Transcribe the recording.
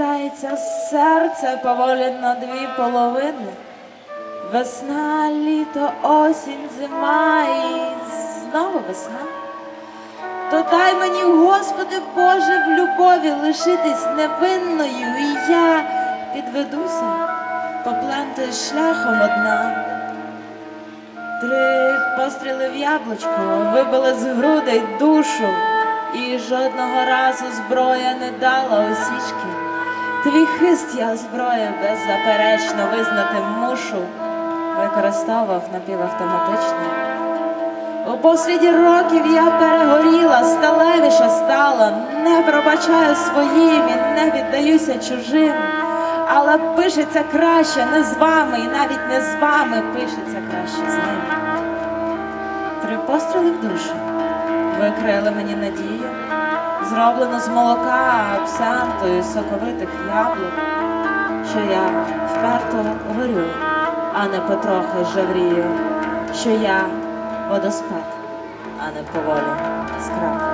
розрізається серце поволі на дві половини. Весна, літо, осінь, зима і знову весна. То дай мені, Господи Боже, в любові лишитись невинною, і я підведуся, поплентаюсь шляхом одна. Три постріли в яблучко вибили з грудей душу, і жодного разу зброя не дала осічки. Твій хист я зброю беззаперечно визнати мушу, використовував напівавтоматичний. У посліді років я перегоріла, сталевіша стала, не пробачаю своїм і не віддаюся чужим. Але пишеться краще не з вами, і навіть не з вами пишеться краще з ними. Три постріли в душу викрили мені надію, зроблено з молока, абсенту і соковитих яблук, що я вперто горю, а не потрохи жаврію, що я водоспад, а не поволі скрапую.